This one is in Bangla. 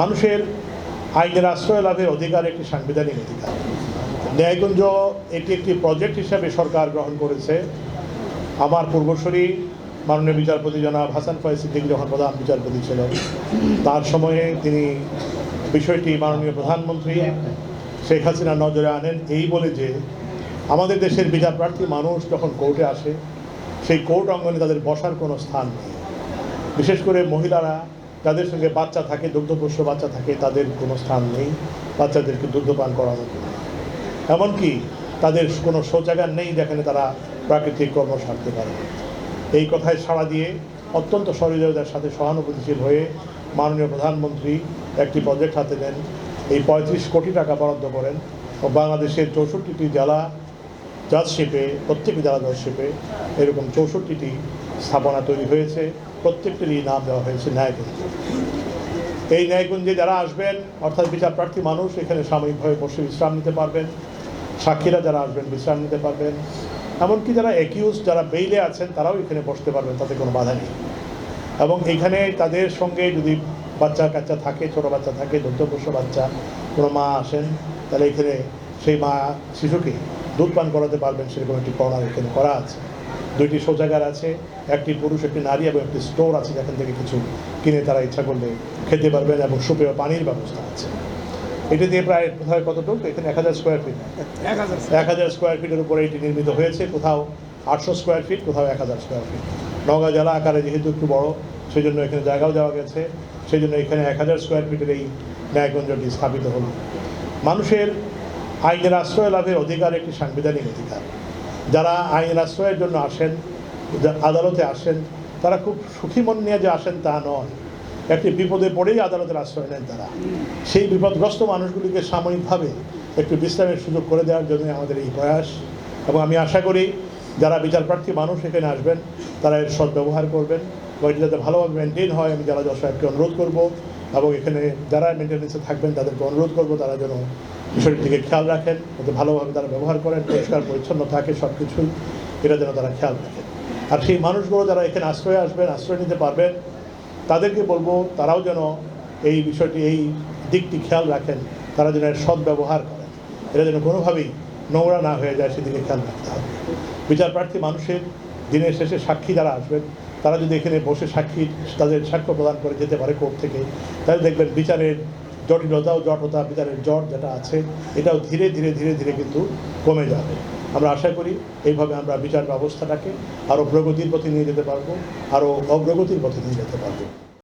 মানুষের আইনের আশ্রয় লাভের অধিকার একটি সাংবিধানিক অধিকার। ন্যায়কুঞ্জ এটি একটি প্রজেক্ট হিসাবে সরকার গ্রহণ করেছে। আমার পূর্বসূরি মাননীয় বিচারপতি জনাব হাসান ফয়েজ সিদ্দিক যখন প্রধান বিচারপতি ছিলেন, তার সময়ে তিনি বিষয়টি মাননীয় প্রধানমন্ত্রী শেখ হাসিনা নজরে আনেন এই বলে যে, আমাদের দেশের বিচার প্রার্থী মানুষ যখন কোর্টে আসে, সেই কোর্ট অঙ্গনে তাদের বসার কোনো স্থান নেই। বিশেষ করে মহিলারা যাদের সঙ্গে বাচ্চা থাকে, দুগ্ধপোষ্য বাচ্চা থাকে, তাদের কোনো স্থান নেই। বাচ্চাদেরকে দুগ্ধপান করানোর জন্য এমনকি তাদের কোনো শৌচাগার নেই যেখানে তারা প্রাকৃতিক কর্ম সারতে পারে এই কথায় সাড়া দিয়ে অত্যন্ত সহযোগিতার সাথে সহানুভূতিশীল হয়ে মাননীয় প্রধানমন্ত্রী একটি প্রজেক্ট হাতে নেন। এই পঁয়ত্রিশ কোটি টাকা বরাদ্দ করেন ও বাংলাদেশের চৌষট্টিটি জেলা জাজশিপে প্রত্যেক জেলা জাজশিপে এরকম চৌষট্টিটি স্থাপনা তৈরি হয়েছে, প্রত্যেকটিরই নাম দেওয়া হয়েছে ন্যায়গঞ্জ। এই ন্যায়গঞ্জে যারা আসবেন, অর্থাৎ বিচার প্রার্থী মানুষ, এখানে সাময়িকভাবে বসে বিশ্রাম নিতে পারবেন, সাক্ষীরা যারা আসবেন বিশ্রাম নিতে পারবেন, এমনকি যারা একিউজ যারা বেইলে আছেন, তারাও এখানে বসতে পারবেন, তাতে কোনো বাধা নেই। এবং এখানে তাদের সঙ্গে যদি বাচ্চা কাচ্চা থাকে, ছোটো বাচ্চা থাকে দগ্ধপোষ্য বাচ্চা, কোনো মা আসেন, তাহলে এখানে সেই মা, শিশুকে দুধ পান করাতে পারবেন, সেরকম একটি কর্নার এখানে করা আছে। দুইটি শৌচাগার আছে একটি পুরুষ একটি নারী এবং একটি স্টোর আছে যেখান থেকে কিছু কিনে তারা ইচ্ছা করলে খেতে পারবেন এবং সুপেয় পানির ব্যবস্থা আছে। এটি দিয়ে প্রায় কোথায় কতটুকু? এখানে এক হাজার স্কোয়ার ফিট এক হাজার স্কোয়ার ফিটের উপরে এটি নির্মিত হয়েছে কোথাও আটশো স্কোয়ার ফিট কোথাও এক হাজার স্কোয়ার ফিট নওগাঁ জেলা আকারে যেহেতু একটু বড় সেই জন্য এখানে জায়গাও দেওয়া গেছে সেই জন্য এখানে এক হাজার স্কোয়ার ফিটের এই ন্যায়গঞ্জটি স্থাপিত হলো। মানুষের আইনের আশ্রয় লাভের অধিকার একটি সাংবিধানিক অধিকার। যারা আইন আশ্রয়ের জন্য আসেন আদালতে আসেন, তারা খুব সুখী মন নিয়ে যে আসেন তা নয়। একটি বিপদে পড়েই আদালতের আশ্রয় নেন তারা। সেই বিপদগ্রস্ত মানুষগুলিকে সাময়িকভাবে একটু বিশ্রামের সুযোগ করে দেওয়ার জন্য আমাদের এই প্রয়াস। এবং আমি আশা করি যারা বিচারপ্রার্থী মানুষ এখানে আসবেন, তারা এর সদ্ব্যবহার করবেন এবং এটি যাতে ভালোভাবে মেনটেন হয়, আমি যারা জজ অনুরোধ করব এবং এখানে যারা মেনটেন্যান্সে থাকবেন তাদেরকে অনুরোধ করব, তারা যেন বিষয়টির দিকে খেয়াল রাখেন, যাতে ভালোভাবে তারা ব্যবহার করেন, পরিষ্কার, পরিচ্ছন্ন থাকে সব কিছুই এটা যেন তারা খেয়াল রাখেন। আর সেই মানুষগুলো যারা এখানে আশ্রয়ে আসবেন, আশ্রয় নিতে পারবেন, তাদেরকে বলব তারাও যেন এই বিষয়টি, এই দিকটি খেয়াল রাখেন, তারা যেন এর সদ্ব্যবহার করেন। এটা যেন কোনোভাবেই নোংরা না হয়ে যায়, সেদিকে খেয়াল রাখতে হবে। বিচার প্রার্থী মানুষের দিনের শেষে সাক্ষী যারা আসবেন, তারা যদি এখানে বসে সাক্ষী, তাদের সাক্ষ্য প্রদান করে যেতে পারে কোর্ট থেকে, তাহলে দেখবেন বিচারের জটিলতা ও জটতা বিচারের জট যেটা আছে, এটাও ধীরে ধীরে ধীরে ধীরে কিন্তু কমে যাবে। আমরা আশা করি এইভাবে আমরা বিচার ব্যবস্থাটাকে আরও প্রগতির পথে নিয়ে যেতে পারব আরও অগ্রগতির পথে নিয়ে যেতে পারব।